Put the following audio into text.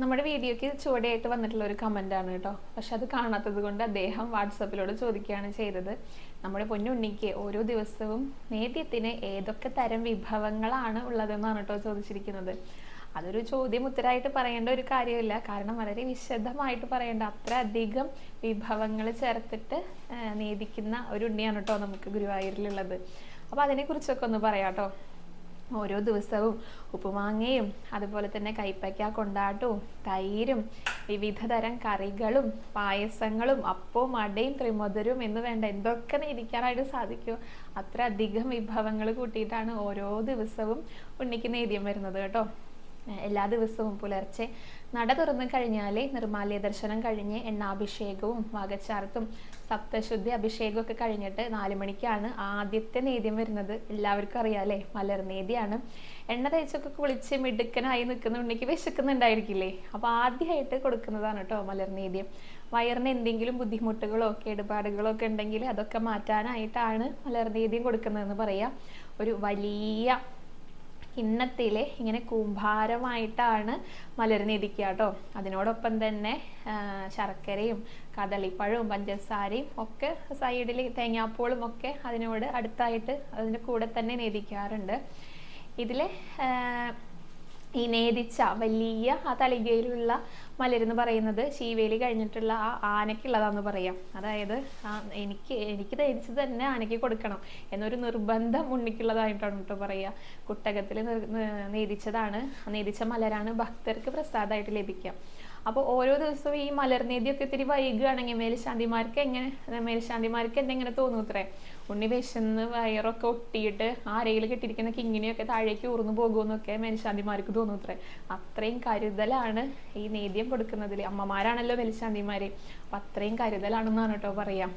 നമ്മുടെ വീഡിയോക്ക് ചുവടെയായിട്ട് വന്നിട്ടുള്ള ഒരു കമന്റ് ആണ് കേട്ടോ. പക്ഷെ അത് കാണാത്തത് കൊണ്ട് അദ്ദേഹം വാട്സപ്പിലൂടെ ചോദിക്കുകയാണ് ചെയ്തത്. നമ്മുടെ പൊന്നുണ്ണിക്ക് ഓരോ ദിവസവും നേദ്യത്തിന് ഏതൊക്കെ തരം വിഭവങ്ങളാണ് ഉള്ളതെന്നാണ് കേട്ടോ ചോദിച്ചിരിക്കുന്നത്. അതൊരു ചോദ്യം ഉത്തരമായിട്ട് പറയേണ്ട ഒരു കാര്യമില്ല. കാരണം വളരെ വിശദമായിട്ട് പറയേണ്ട അത്ര അധികം വിഭവങ്ങൾ ചേർത്തിട്ട് നേദിക്കുന്ന ഒരു ഉണ്ണിയാണ് കേട്ടോ നമുക്ക് ഗുരുവായൂരിലുള്ളത്. അപ്പോൾ അതിനെക്കുറിച്ചൊക്കെ ഒന്ന് പറയാട്ടോ ഓരോ ദിവസവും ഉപ്പുമാങ്ങയും അതുപോലെ തന്നെ കൈപ്പയ്ക്ക കൊണ്ടാട്ടവും തൈരും വിവിധ തരം കറികളും പായസങ്ങളും അപ്പവും അടയും ത്രിമധുരവും എന്ന് വേണ്ട എന്തൊക്കെ ഇരിക്കാനായിട്ട് സാധിക്കുമോ അത്ര അധികം വിഭവങ്ങൾ കൂട്ടിയിട്ടാണ് ഓരോ ദിവസവും ഉണ്ണിക്ക് നേദ്യം വരുന്നത് കേട്ടോ. എല്ലാ ദിവസവും പുലർച്ചെ നട തുറന്നു കഴിഞ്ഞാൽ നിർമാല്യ ദർശനം കഴിഞ്ഞ് എണ്ണാഭിഷേകവും വാഗച്ചാർത്തും സപ്തശുദ്ധി അഭിഷേകവും ഒക്കെ കഴിഞ്ഞിട്ട് നാല് മണിക്കാണ് ആദ്യത്തെ നേദ്യം വരുന്നത്. എല്ലാവർക്കും അറിയാലേ മലർനേദ്യാണ് എണ്ണ തേച്ചൊക്കെ കുളിച്ച് മിടുക്കനായി നിൽക്കുന്ന ഉണ്ണിക്ക് വിശക്കുന്നുണ്ടായിരിക്കില്ലേ? അപ്പോൾ ആദ്യമായിട്ട് കൊടുക്കുന്നതാണ് കേട്ടോ മലർനേദ്യം വയറിന് എന്തെങ്കിലും ബുദ്ധിമുട്ടുകളോ കേടുപാടുകളോ ഒക്കെ ഉണ്ടെങ്കിൽ അതൊക്കെ മാറ്റാനായിട്ടാണ് മലർനേദ്യം കൊടുക്കുന്നതെന്ന് പറയാം. ഒരു വലിയ കിണ്ണത്തിലെ ഇങ്ങനെ കൂമ്പാരമായിട്ടാണ് മലർന്നിരിക്കുക കേട്ടോ. അതിനോടൊപ്പം തന്നെ ശർക്കരയും കദളിപ്പഴവും പഞ്ചസാരയും ഒക്കെ സൈഡിൽ തേങ്ങാപ്പൂളും ഒക്കെ അതിനോട് അടുത്തായിട്ട് അതിന്റെ കൂടെ തന്നെ നേദിക്കാറുണ്ട് ഇതിൽ ഈ നേദിച്ച വലിയ ആ തളികയിലുള്ള മലരെന്ന് പറയുന്നത് ശീവേലി കഴിഞ്ഞിട്ടുള്ള ആ ആനയ്ക്കുള്ളതാന്ന് പറയാം. അതായത് ആ എനിക്ക് എനിക്ക് നേദിച്ചത് തന്നെ ആനയ്ക്ക് കൊടുക്കണം എന്നൊരു നിർബന്ധം ഉണ്ണിക്കുള്ളതായിട്ടാണ് കേട്ടോ പറയുക കുട്ടകത്തിൽ നേദിച്ചതാണ് നേദിച്ച മലരാണ് ഭക്തർക്ക് പ്രസാദമായിട്ട് ലഭിക്കുക. അപ്പോൾ ഓരോ ദിവസവും ഈ മലർനീതിയൊക്കെ ഇത്തിരി വൈകുകയാണെങ്കിൽ മേൽശാന്തിമാർക്ക് എങ്ങനെ മേൽശാന്തിമാർക്ക് എന്തെങ്ങനെ തോന്നും ഇത്രേ ഉണ്ണി വിശന്ന് വയറൊക്കെ ഒട്ടിയിട്ട് ആ അരയിൽ കിങ്ങിനെയൊക്കെ താഴേക്ക് ഊർന്നു പോകുമെന്നൊക്കെ മേൽശാന്തിമാർക്ക് തോന്നും ഇത്രേ അത്രയും കരുതലാണ് ഈ നേദ്യം കൊടുക്കുന്നതിൽ അമ്മമാരാണല്ലോ മേൽശാന്തിമാര്. അപ്പം അത്രയും കരുതലാണെന്നാണ് കേട്ടോ പറയാം.